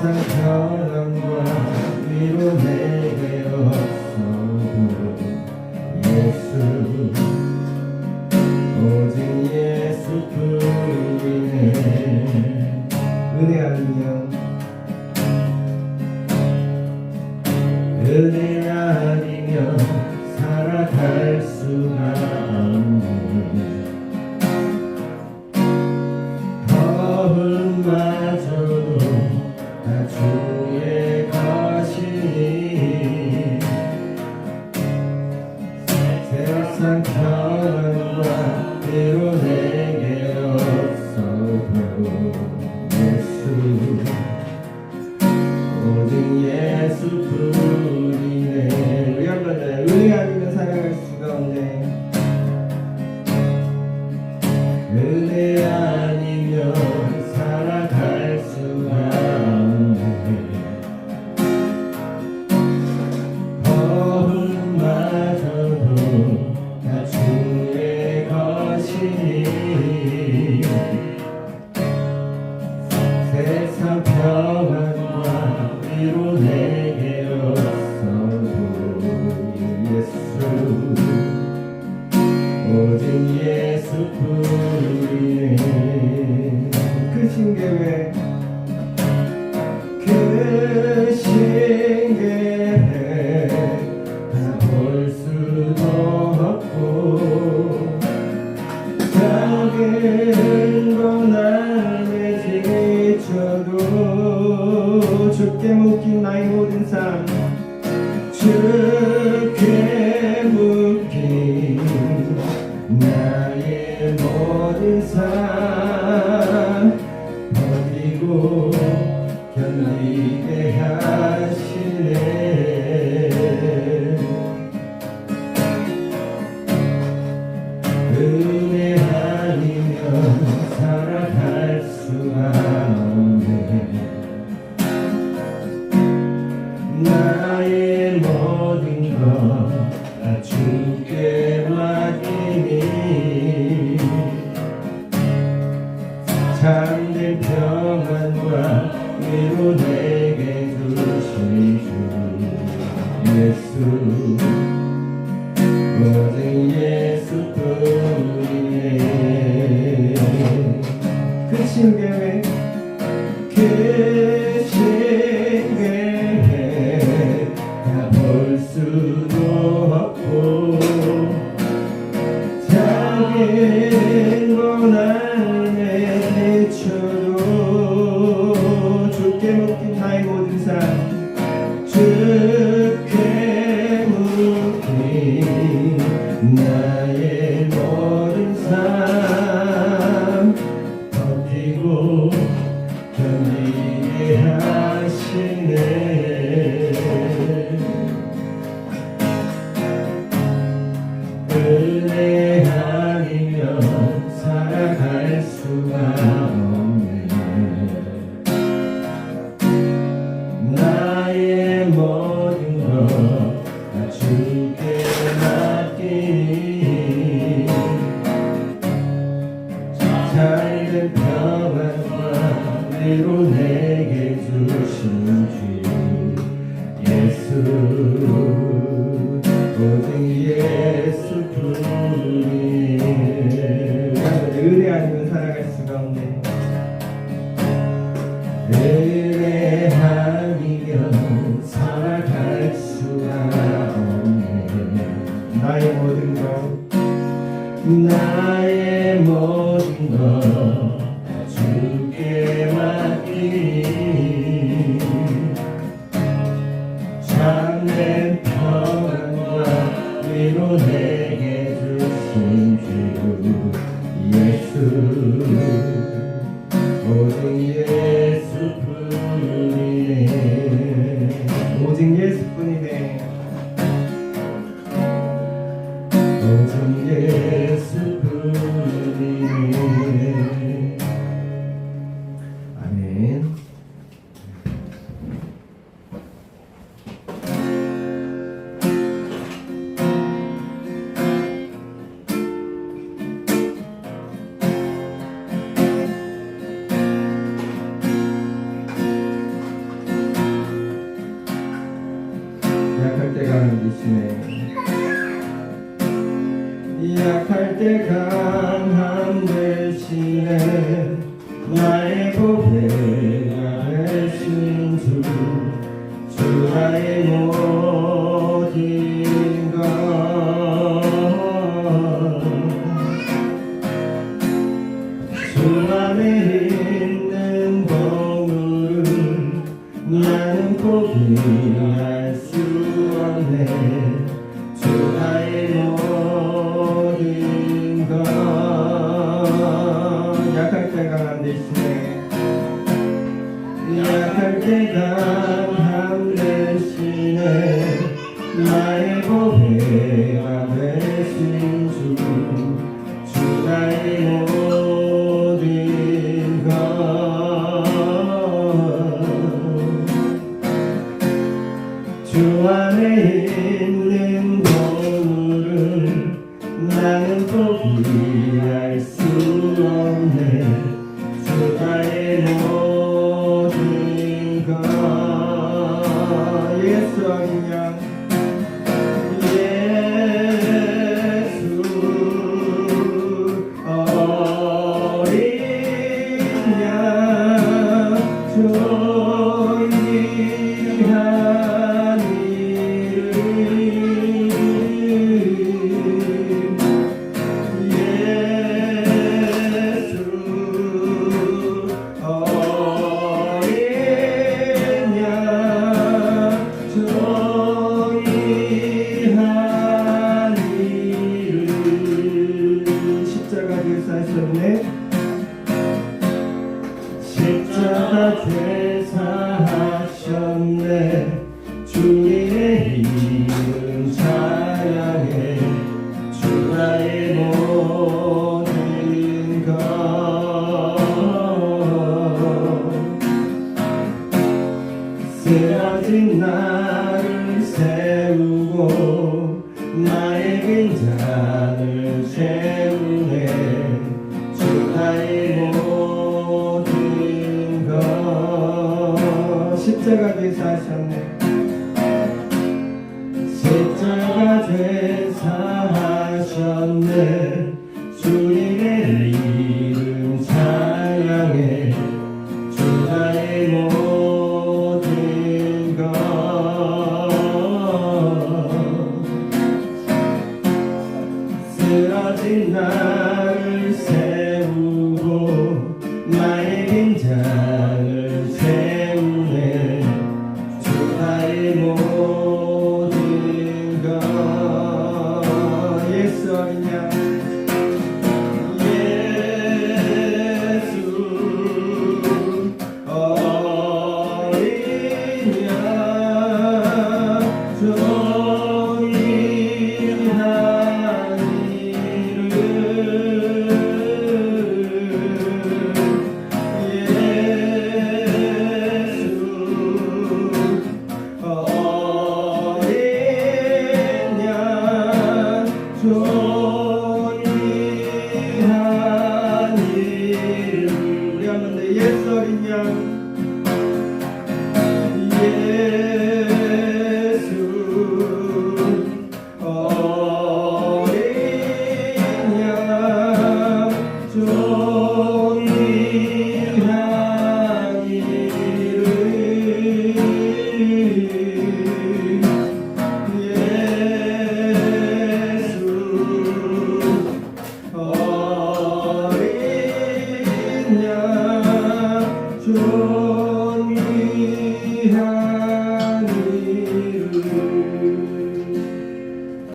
항상 평안과 위로 내게 없어도 예수 오직 예수뿐이네. 은혜 안녕 은혜 세상 사랑과 위로 내게 없어도 예수 오직 예수뿐이네 우리 우리가 아니면 살아갈 수가 없네 은혜 night. 내게 주신 주 예수. 모든 예수 뿐이에 은혜 아니면 살아갈 수가 없네. 은혜 아니면 살아갈 수가 없네. 나의 모든 것. 나의 모든 것. 내게 주신 주 예수 모든 예 때 강한 대신에 나의 고백을 해신 주 주 나의 모 있네 약할 때가 yeah. 십자가 대사하셨네. love.